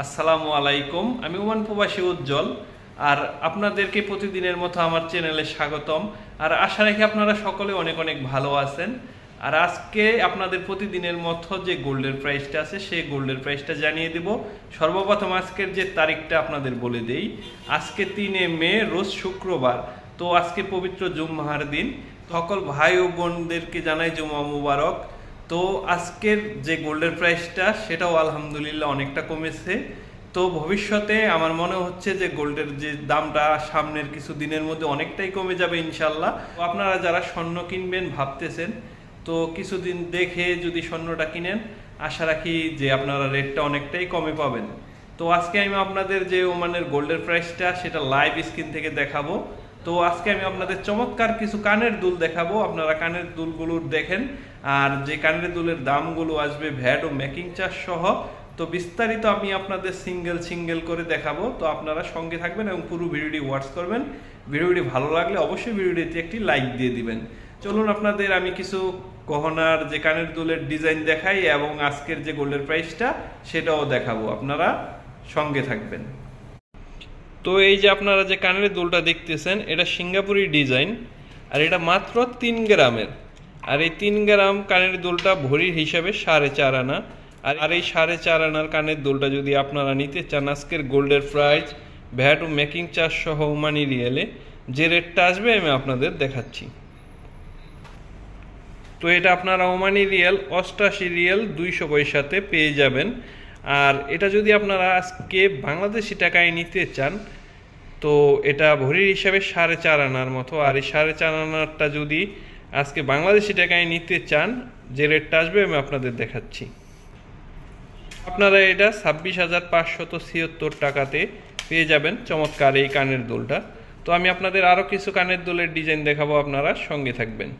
আসসালামু আলাইকুম। আমি ওমান প্রবাসী উজ্জ্বল, আর আপনাদেরকে প্রতিদিনের মতো আমার চ্যানেলে স্বাগতম। আর আশা রাখি আপনারা সকলে অনেক অনেক ভালো আছেন। আর আজকে আপনাদের প্রতিদিনের মতো যে গোল্ডের প্রাইসটা আছে, সেই গোল্ডের প্রাইসটা জানিয়ে দেব। সর্বপ্রথম আজকের যে তারিখটা আপনাদের বলে দেই, আজকে তিনে মে, রোজ শুক্রবার। তো আজকে পবিত্র জুম্মাহার দিন। সকল ভাই ও বোনদেরকে জানাই জুমা মুবারক। তো আজকের যে গোল্ডের প্রাইসটা, সেটাও আলহামদুলিল্লাহ অনেকটা কমেছে। তো ভবিষ্যতে আমার মনে হচ্ছে যে গোল্ডের যে দামটা সামনের কিছু দিনের মধ্যে অনেকটাই কমে যাবে ইনশাল্লাহ। আপনারা যারা স্বর্ণ কিনবেন ভাবতেছেন, তো কিছুদিন দেখে যদি স্বর্ণটা কিনেন, আশা রাখি যে আপনারা রেটটা অনেকটাই কমে পাবেন। তো আজকে আমি আপনাদের যে ওমানের গোল্ডের প্রাইসটা, সেটা লাইভ স্ক্রিন থেকে দেখাবো। তো আজকে আমি আপনাদের চমৎকার কিছু কানের দুল দেখাবো। আপনারা কানের দুলগুলো দেখেন। আর যে কানের দুলের দামগুলো আসবে ভ্যাট ও মেকিং চার্জ সহ। তো বিস্তারিত আমি আপনাদের সিঙ্গেল সিঙ্গেল করে দেখাবো। তো আপনারা সঙ্গে থাকবেন এবং পুরো ভিডিওটি ওয়াচ করবেন। ভিডিওটি ভালো লাগলে অবশ্যই ভিডিওটিতে একটি লাইক দিয়ে দিবেন। চলুন আপনাদের আমি কিছু গহনার যে কানের দুলের ডিজাইন দেখাই এবং আজকের যে গোল্ডের প্রাইসটা সেটাও দেখাবো। আপনারা সঙ্গে থাকবেন। তো এই যে আপনারা যে কানের দুলটা দেখতেছেন, এটা সিঙ্গাপুরি ডিজাইন, আর এটা মাত্র তিন গ্রামের। আর এই তিন গ্রাম কানের দুলটা ভরির হিসাবে সাড়ে চার আনা। আর আর এই সাড়ে চার আনার কানের দুলটা যদি আপনারা নিতে চান, আজকের গোল্ডের প্রাইস ভ্যাট ও মেকিং চার্জ সহ মানি রিয়েলে। যে রেটটা আসবে আমি আপনাদের দেখাচ্ছি। তো এটা আপনারা ওমানি রিয়েল অষ্টাশি রিয়েল দুইশো পয়সাতে পেয়ে যাবেন। আর এটা যদি আপনারা আজকে বাংলাদেশি টাকায় নিতে চান, তো এটা ভরির হিসাবে সাড়ে চার আনার মতো। আর এই সাড়ে চার আনারটা যদি আজকে বাংলাদেশি টাকায় নিতে চান, যে রেটটা আসবে আমি আপনাদের দেখাচ্ছি। আপনারা এটা ছাব্বিশ হাজার পাঁচশত ছিয়াত্তর টাকাতে পেয়ে যাবেন চমৎকার এই কানের দুলটা। তো আমি আপনাদের আরও কিছু কানের দোলের ডিজাইন দেখাবো, আপনারা সঙ্গে থাকবেন।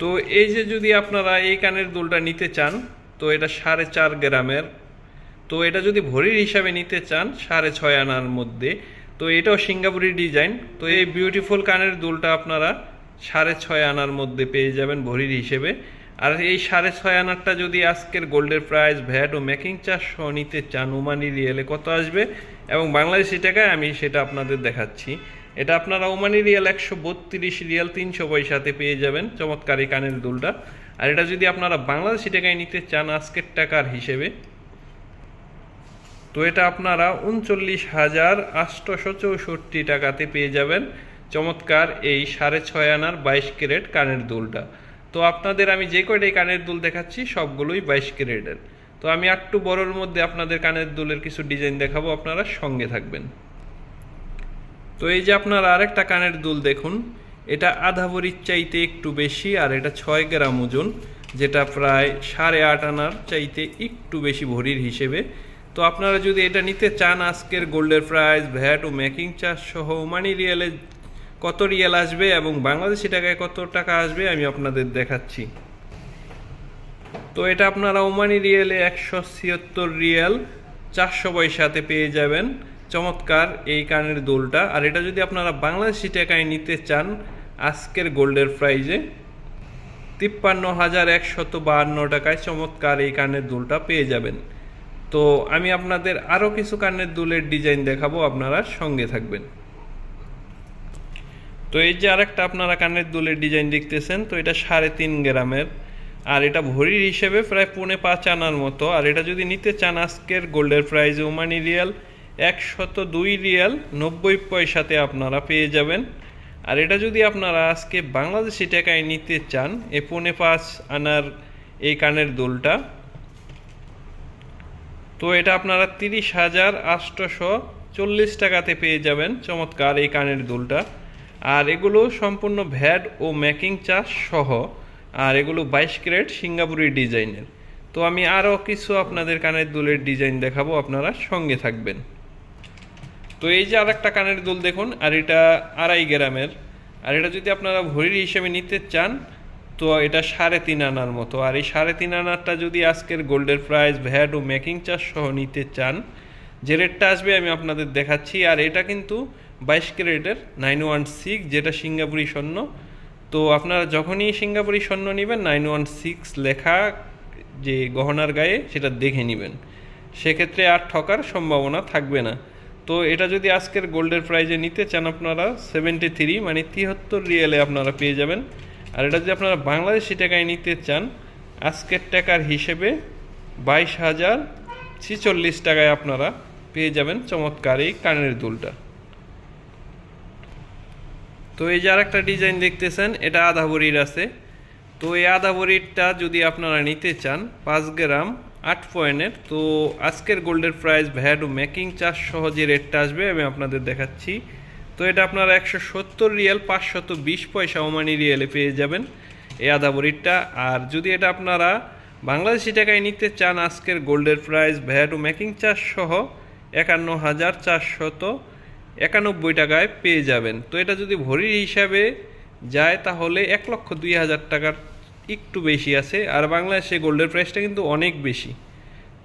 তো এই যে যদি আপনারা এই কানের দুলটা নিতে চান তো এটা সাড়ে চার গ্রামের। তো এটা যদি ভরির হিসাবে নিতে চান, সাড়ে ছয় আনার মধ্যে। তো এটাও সিঙ্গাপুরি ডিজাইন। তো এই বিউটিফুল কানের দুলটা আপনারা সাড়ে ছয় আনার মধ্যে পেয়ে যাবেন ভরির হিসেবে। আর এই সাড়ে ছয় আনারটা যদি আজকের গোল্ডের প্রাইস ভ্যাট ও মেকিং চার্জ নিতে চান ওমানি রিয়েলে কত আসবে? এবং বাংলাদেশি টাকায় আমি সেটা আপনাদের দেখাচ্ছি। এটা আপনারা ওমানি রিয়াল একশো বত্রিশ, রিয়াল তিনশো পয়সাতে পেয়ে যাবেন। চমৎকারী কানের দুলটা। আর এটা যদি আপনারা বাংলাদেশি টাকায় নিতে চান আজকের টাকার হিসেবে, তো এটা আপনারা উনচল্লিশ হাজার আটশোশো চৌষট্টি টাকাতে পেয়ে যাবেন। চমৎকার এই সাড়ে ছয় আনার বাইশ ক্যারেট কানের দুলটা। তো আপনাদের আমি যে কয়টাই কানের দুল দেখাচ্ছি, সবগুলোই বাইশ ক্যারেটের। তো আমি একটু বড়োর মধ্যে আপনাদের কানের দুলের কিছু ডিজাইন দেখাবো, আপনারা সঙ্গে থাকবেন। তো এই যে আপনারা আরেকটা কানের দুল দেখুন এটা আধা ভরির চাইতে একটু বেশি, আর এটা ছয় গ্রাম ওজন, যেটা প্রায় সাড়ে আট আনার চাইতে একটু বেশি ভরির হিসেবে। তো আপনারা যদি এটা নিতে চান, আজকের গোল্ডের প্রাইস, ভ্যাট ও মেকিং চার্জ সহ মানি রিয়েলে কত রিয়েল আসবে এবং বাংলাদেশি টাকায় কত টাকা আসবে, আমি আপনাদের দেখাচ্ছি। তো এটা আপনারা ওমানি রিয়েলে একশো ছিয়াত্তর রিয়েল চারশো পয়সাতে পেয়ে যাবেন। চমৎকার এই কানের দোলটা। আর এটা যদি আপনারা বাংলাদেশি টাকায় নিতে চান আজকের গোল্ডের প্রাইজে তিপ্পান্ন হাজার একশত বাহান্ন টাকায় চমৎকার এই কানের দুলটা পেয়ে যাবেন। তো আমি আপনাদের আরও কিছু কানের দুলের ডিজাইন দেখাবো, আপনারা সঙ্গে থাকবেন। তো এই যে আরেকটা আপনারা কানের দুলের ডিজাইন দেখতেছেন, তো এটা সাড়ে তিন গ্রামের। আর এটা ভরির হিসেবে প্রায় পৌনে পাঁচ আনার মতো। আর এটা যদি নিতে চান আজকের গোল্ডের প্রাইজ ওমানি রিয়াল, একশত দুই রিয়াল নব্বই পয়সাতে আপনারা পেয়ে যাবেন। আর এটা যদি আপনারা আজকে বাংলাদেশি টাকায় নিতে চান, এ পৌনে পাঁচ আনার এই কানের দুলটা, তো এটা আপনারা তিরিশ হাজার আটশোশো চল্লিশ টাকাতে পেয়ে যাবেন চমৎকার এই কানের দুলটা। আর এগুলো সম্পূর্ণ ভ্যাড ও মেকিং চার্জ সহ, আর এগুলো বাইশ ক্যারেট সিঙ্গাপুরি ডিজাইনের। তো আমি আরও কিছু আপনাদের কানের দুলের ডিজাইন দেখাবো, আপনারা সঙ্গে থাকবেন। তো এই যে আরেকটা কানের দুল দেখুন, আর এটা আড়াই গ্রামের। আর এটা যদি আপনারা ভরির হিসেবে নিতে চান, তো এটা সাড়ে তিন আনার মতো। আর এই সাড়ে তিন আনারটা যদি আজকের গোল্ডের প্রাইস ভ্যাট ও মেকিং চার্জ সহ নিতে চান, যে রেটটা আসবে আমি আপনাদের দেখাচ্ছি। আর এটা কিন্তু বাইশ ক্যারেটের নাইন ওয়ান সিক্স, যেটা সিঙ্গাপুরি স্বর্ণ। তো আপনারা যখনই সিঙ্গাপুরি স্বর্ণ নেবেন, নাইন ওয়ান সিক্স লেখা যে গহনার গায়ে, সেটা দেখে নেবেন। সেক্ষেত্রে আর ঠকার সম্ভাবনা থাকবে না। তো এটা যদি আজকের গোল্ডের প্রাইজে নিতে চান আপনারা সেভেন্টি থ্রি মানে তিয়াত্তর রিয়েলে আপনারা পেয়ে যাবেন। আর এটা যদি আপনারা বাংলাদেশি টাকায় নিতে চান, আজকের টাকার হিসেবে বাইশ হাজার ছিচল্লিশ টাকায় আপনারা পেয়ে যাবেন চমৎকার এই কানের দুলটা। তো এই যে আরেকটা ডিজাইন দেখতেছেন, এটা আধা ভরির আছে। তো এই আধা ভরিরটা যদি আপনারা নিতে চান, পাঁচ গ্রাম আট পয়েন্টের। তো আজকের গোল্ডের প্রাইস ভ্যাট ও মেকিং চার্জ সহ যে রেটটা আসবে, আমি আপনাদের দেখাচ্ছি। তো এটা আপনারা একশো সত্তর রিয়াল, পাঁচশত বিশ পয়সা ওমানি রিয়ালে পেয়ে যাবেন এই আধা ভরিরটা আর যদি এটা আপনারা বাংলাদেশি টাকায় নিতে চান, আজকের গোল্ডের প্রাইস ভ্যাট ও মেকিং চার্জ সহ একান্ন হাজার চারশত একানব্বই টাকায় পেয়ে যাবেন। তো এটা যদি ভরির হিসাবে যায়, তাহলে এক লক্ষ দুই হাজার টাকার একটু বেশি আছে, আর বাংলাদেশে গোল্ডের প্রাইসটা কিন্তু অনেক বেশি।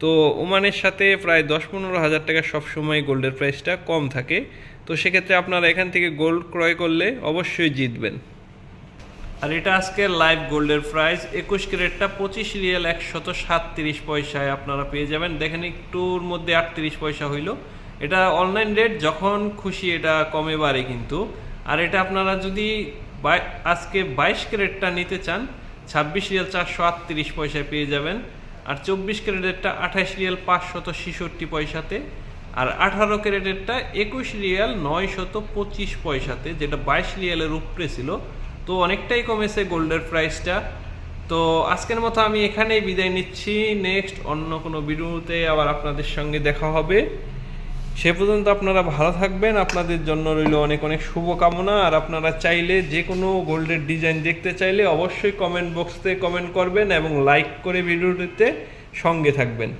তো ওমানের সাথে প্রায় দশ পনেরো হাজার টাকা সবসময় গোল্ডের প্রাইসটা কম থাকে। তো সেক্ষেত্রে আপনারা এখান থেকে গোল্ড ক্রয় করলে অবশ্যই জিতবেন। আর এটা আজকে লাইভ গোল্ডের প্রাইস একুশ ক্যারেটটা পঁচিশ রিয়েল একশত সাতত্রিশ পয়সায় আপনারা পেয়ে যাবেন। দেখেন একটুর মধ্যে আটত্রিশ পয়সা হইল। এটা অনলাইন রেট যখন খুশি এটা কমে বাড়ে কিন্তু। আর এটা আপনারা যদি আজকে বাইশ ক্যারেটটা নিতে চান ছাব্বিশ রিয়াল চারশো আটত্রিশ পয়সায় পেয়ে যাবেন। আর চব্বিশ ক্যারেটেরটা আঠাশ রিয়াল পাঁচশত ছেষট্টি পয়সাতে। আর আঠারো ক্যারেটেরটা একুশ রিয়াল নয়শত পঁচিশ পয়সাতে, যেটা বাইশ রিয়ালের উপরে ছিল। তো অনেকটাই কমেছে গোল্ডের প্রাইসটা। তো আজকের মতো আমি এখানেই বিদায় নিচ্ছি। নেক্সট অন্য কোনো ভিডিওতে আবার আপনাদের সঙ্গে দেখা হবে। সে পর্যন্ত আপনারা ভালো থাকবেন। আপনাদের জন্য রইল অনেক অনেক শুভকামনা। আর আপনারা চাইলে যে কোনো গোল্ডের ডিজাইন দেখতে চাইলে অবশ্যই কমেন্ট বক্সতে কমেন্ট করবেন এবং লাইক করে ভিডিওটিতে সঙ্গে থাকবেন।